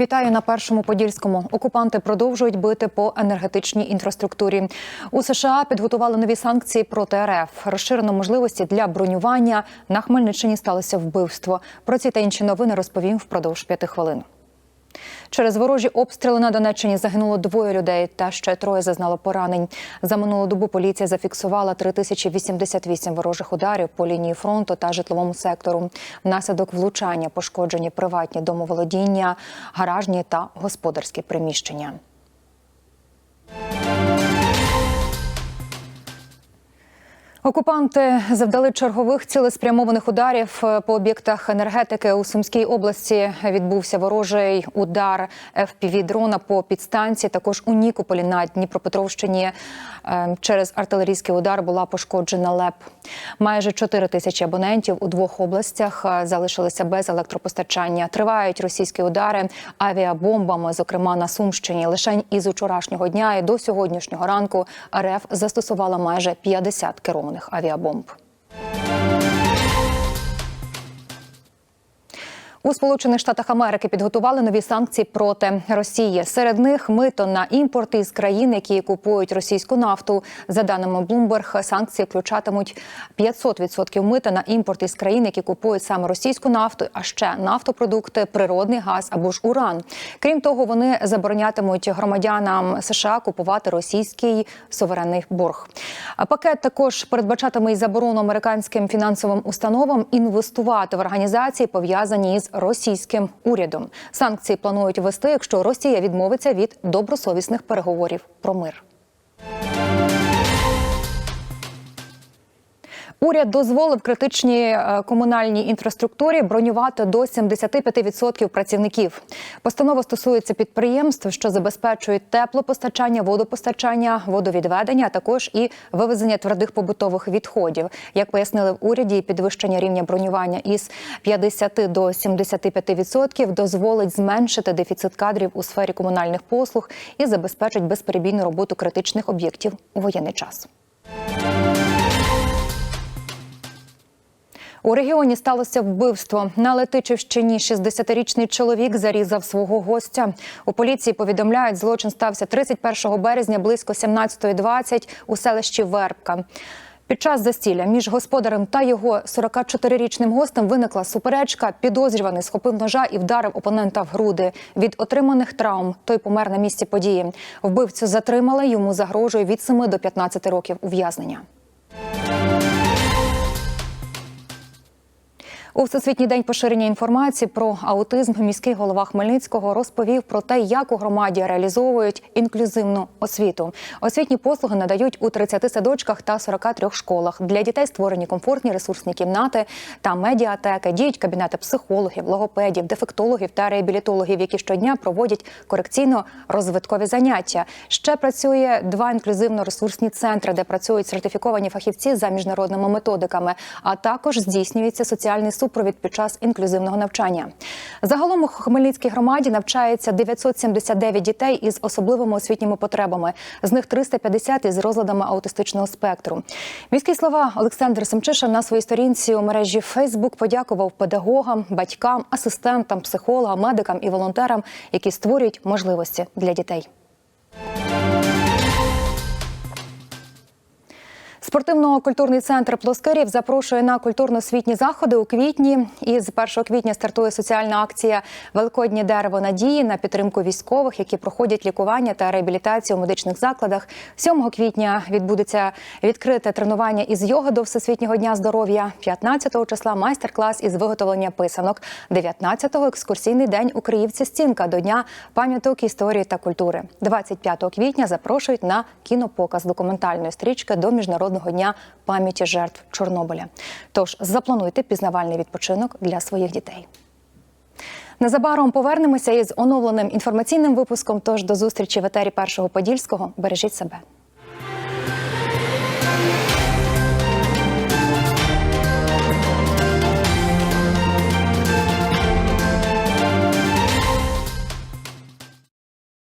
Вітаю на першому подільському. Окупанти продовжують бити по енергетичній інфраструктурі. У США підготували нові санкції проти РФ. Розширено можливості для бронювання. На Хмельниччині сталося вбивство. Про ці та інші новини розповім впродовж п'яти хвилин. Через ворожі обстріли на Донеччині загинуло двоє людей, та ще троє зазнало поранень. За минулу добу поліція зафіксувала 3088 ворожих ударів по лінії фронту та житловому сектору. Внаслідок влучання пошкоджені приватні домоволодіння, гаражні та господарські приміщення. Окупанти завдали чергових цілеспрямованих ударів е, по об'єктах енергетики у Сумській області. Відбувся ворожий удар fpv дрона по підстанції. Також у Нікополі на Дніпропетровщині е, через артилерійський удар була пошкоджена ЛЕП. Майже 4 тисячі абонентів у двох областях е, залишилися без електропостачання. Тривають російські удари авіабомбами, зокрема на Сумщині. Лише із учорашнього дня і до сьогоднішнього ранку РФ застосувала майже 50 керованих авіабомб. У Сполучених Штатах Америки підготували нові санкції проти Росії. Серед них мито на імпорт із країн, які купують російську нафту. За даними Bloomberg, санкції включатимуть 500% мита на імпорт із країн, які купують саме російську нафту, а ще нафтопродукти, природний газ або ж уран. Крім того, вони заборонятимуть громадянам США купувати російський суверенний борг. Пакет також передбачатиме й заборону американським фінансовим установам інвестувати в організації, пов'язані російським урядом. Санкції планують ввести, якщо Росія відмовиться від добросовісних переговорів про мир. Уряд дозволив критичній е, комунальній інфраструктурі бронювати до 75% працівників. Постанова стосується підприємств, що забезпечують теплопостачання, водопостачання, водовідведення, а також і вивезення твердих побутових відходів. Як пояснили в уряді, підвищення рівня бронювання із 50 до 75% дозволить зменшити дефіцит кадрів у сфері комунальних послуг і забезпечить безперебійну роботу критичних об'єктів у воєнний час. У регіоні сталося вбивство. На Летичівщині 60-річний чоловік зарізав свого гостя. У поліції повідомляють, злочин стався 31 березня близько 17.20 у селищі Вербка. Під час застілля між господарем та його 44-річним гостем виникла суперечка. Підозрюваний схопив ножа і вдарив опонента в груди. Від отриманих травм той помер на місці події. Вбивцю затримали. Йому загрожує від 7 до 15 років ув'язнення. У всесвітній день поширення інформації про аутизм міський голова Хмельницького розповів про те, як у громаді реалізовують інклюзивну освіту. Освітні послуги надають у 30 садочках та 43 школах. Для дітей створені комфортні ресурсні кімнати та медіатеки. Діють кабінети психологів, логопедів, дефектологів та реабілітологів, які щодня проводять корекційно-розвиткові заняття. Ще працює два інклюзивно-ресурсні центри, де працюють сертифіковані фахівці за міжнародними методиками, а також здійснюється соціальний супровід під час інклюзивного навчання. Загалом у Хмельницькій громаді навчається 979 дітей із особливими освітніми потребами. З них 350 із розладами аутистичного спектру. Міський слова Олександр Семчиша на своїй сторінці у мережі Фейсбук подякував педагогам, батькам, асистентам, психологам, медикам і волонтерам, які створюють можливості для дітей. Спортивно-культурний центр Плоскирів запрошує на культурно-освітні заходи у квітні. І з 1 квітня стартує соціальна акція Великоднє дерево надії на підтримку військових, які проходять лікування та реабілітацію у медичних закладах. 7 квітня відбудеться відкрите тренування із йоги до Всесвітнього дня здоров'я. 15 числа майстер-клас із виготовлення писанок. 19-го – екскурсійний день у Криївці стінка до дня пам'яток історії та культури. 25 квітня запрошують на кінопоказ документальної стрічки до міжнародного дня пам'яті жертв Чорнобиля. Тож заплануйте пізнавальний відпочинок для своїх дітей. Незабаром повернемося із оновленим інформаційним випуском. Тож до зустрічі в етері першого подільського. Бережіть себе.